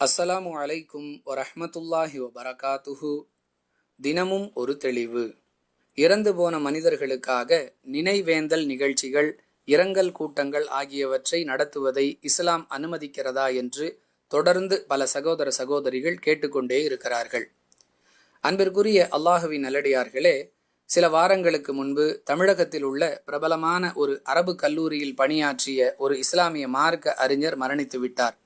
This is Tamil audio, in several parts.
அஸ்ஸலாமு அலைக்கும் வரஹமத்துல்லாஹி வபரகாத்துஹு. தினமும் ஒரு தெளிவு. இறந்து போன மனிதர்களுக்காக நினைவேந்தல் நிகழ்ச்சிகள் இரங்கல் கூட்டங்கள் ஆகியவற்றை நடத்துவதை இஸ்லாம் அனுமதிக்கிறதா என்று தொடர்ந்து பல சகோதர சகோதரிகள் கேட்டுக்கொண்டே இருக்கிறார்கள். அன்பிற்குரிய அல்லாஹுவின் நல்லடியார்களே சில வாரங்களுக்கு முன்பு தமிழகத்தில் உள்ள பிரபலமான ஒரு அரபு கல்லூரியில் பணியாற்றிய ஒரு இஸ்லாமிய மார்க்க அறிஞர் மரணித்து விட்டார்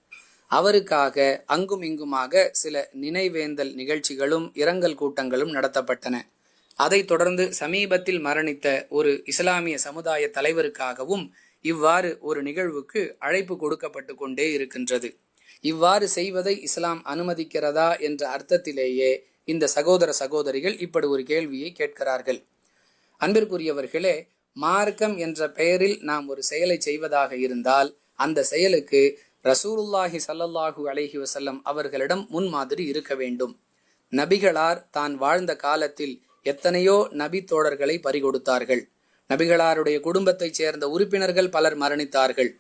அவருக்காக அங்கும் இங்குமாக சில நினைவேந்தல் நிகழ்ச்சிகளும் இரங்கல் கூட்டங்களும் நடத்தப்பட்டன. அதைத் தொடர்ந்து சமீபத்தில் மரணித்த ஒரு இஸ்லாமிய சமுதாய தலைவருக்காகவும் இவ்வாறு ஒரு நிகழ்வுக்கு அழைப்பு கொடுக்கப்பட்டு கொண்டே இருக்கின்றது. இவ்வாறு செய்வதை இஸ்லாம் அனுமதிக்கிறதா என்ற அர்த்தத்திலேயே இந்த சகோதர சகோதரிகள் இப்படி ஒரு கேள்வியை கேட்கிறார்கள். அன்பிற்குரியவர்களே மார்க்கம் என்ற பெயரில் நாம் ஒரு செயலை செய்வதாக இருந்தால் அந்த செயலுக்கு ரசூலுல்லாஹி சல்லல்லாஹு அலைஹி வசல்லம் அவர்களிடம் முன்மாதிரி இருக்க வேண்டும். நபிகளார் தான் வாழ்ந்த காலத்தில் எத்தனையோ நபி தோழர்களை பறிகொடுத்தார்கள். நபிகளாருடைய குடும்பத்தைச் சேர்ந்த உறுப்பினர்கள் பலர் மரணித்தார்கள்.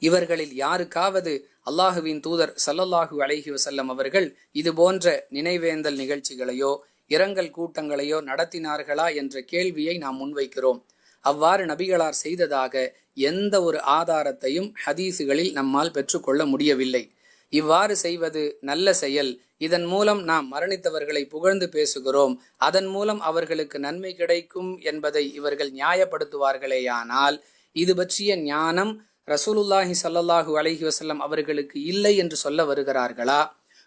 இவர்களில் யாருக்காவது அல்லாஹுவின் தூதர் சல்லல்லாஹு அலைஹி வசல்லம் அவர்கள் இது போன்ற நினைவேந்தல் நிகழ்ச்சிகளையோ இரங்கல் கூட்டங்களையோ நடத்தினார்களா என்ற கேள்வியை நாம் முன்வைக்கிறோம். அவ்வாறு நபிகளார் செய்ததாக எந்த ஒரு ஆதாரத்தையும் ஹதீசுகளில் நம்மால் பெற்றுக்கொள்ள முடியவில்லை. இவ்வாறு செய்வது நல்ல செயல். இதன் மூலம் நாம் மரணித்தவர்களை புகழ்ந்து பேசுகிறோம். அதன் மூலம் அவர்களுக்கு நன்மை கிடைக்கும் என்பதை இவர்கள் நியாயப்படுத்துவார்களேயானால் இது பற்றிய ஞானம் ரசூலுல்லாஹி சல்லல்லாஹு அலஹி வசல்லம் அவர்களுக்கு இல்லை என்று சொல்ல வருகிறார்களா?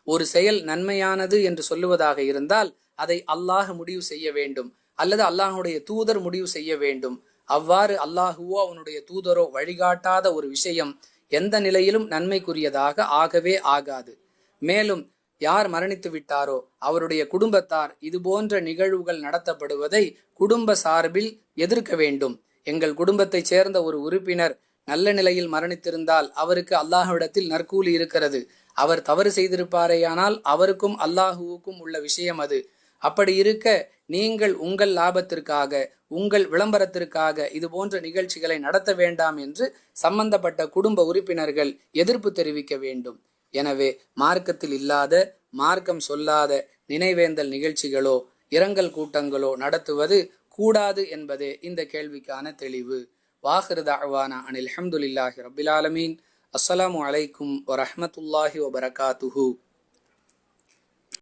ஒரு செயல் நன்மையானது என்று சொல்லுவதாக இருந்தால் அதை அல்லாஹ் முடிவு செய்ய வேண்டும். அல்லது அல்லாஹுடைய தூதர் முடிவு செய்ய வேண்டும். அவ்வாறு அல்லாஹுவோ அவனுடைய தூதரோ வழிகாட்டாத ஒரு விஷயம் எந்த நிலையிலும் நன்மைக்குரியதாக ஆகவே ஆகாது. மேலும் யார் மரணித்து விட்டாரோ அவருடைய குடும்பத்தார் இது போன்ற நிகழ்வுகள் நடத்தப்படுவதை குடும்ப சார்பில் எதிர்க்க வேண்டும். எங்கள் குடும்பத்தைச் சேர்ந்த ஒரு உறுப்பினர் நல்ல நிலையில் மரணித்திருந்தால் அவருக்கு அல்லாஹ்விடத்தில் நற்கூலி இருக்கிறது. அவர் தவறு செய்திருப்பாரேயானால் அவருக்கும் அல்லாஹுவுக்கும் உள்ள விஷயம் அது. அப்படி இருக்க நீங்கள் உங்கள் லாபத்திற்காக உங்கள் விளம்பரத்திற்காக இது போன்ற நிகழ்ச்சிகளை நடத்த வேண்டாம் என்று சம்பந்தப்பட்ட குடும்ப உறுப்பினர்கள் எதிர்ப்பு தெரிவிக்க வேண்டும். எனவே மார்க்கத்தில் இல்லாத மார்க்கம் சொல்லாத நினைவேந்தல் நிகழ்ச்சிகளோ இரங்கல் கூட்டங்களோ நடத்துவது கூடாது என்பதே இந்த கேள்விக்கான தெளிவு. வாஹிரு தாழ்வானா அனில் அஹமதுல்லாஹி ரபிலாலமீன் அஸ்ஸலாமு அலைக்கும் வரஹமத்துல்லாஹி வபரகாத்துஹூ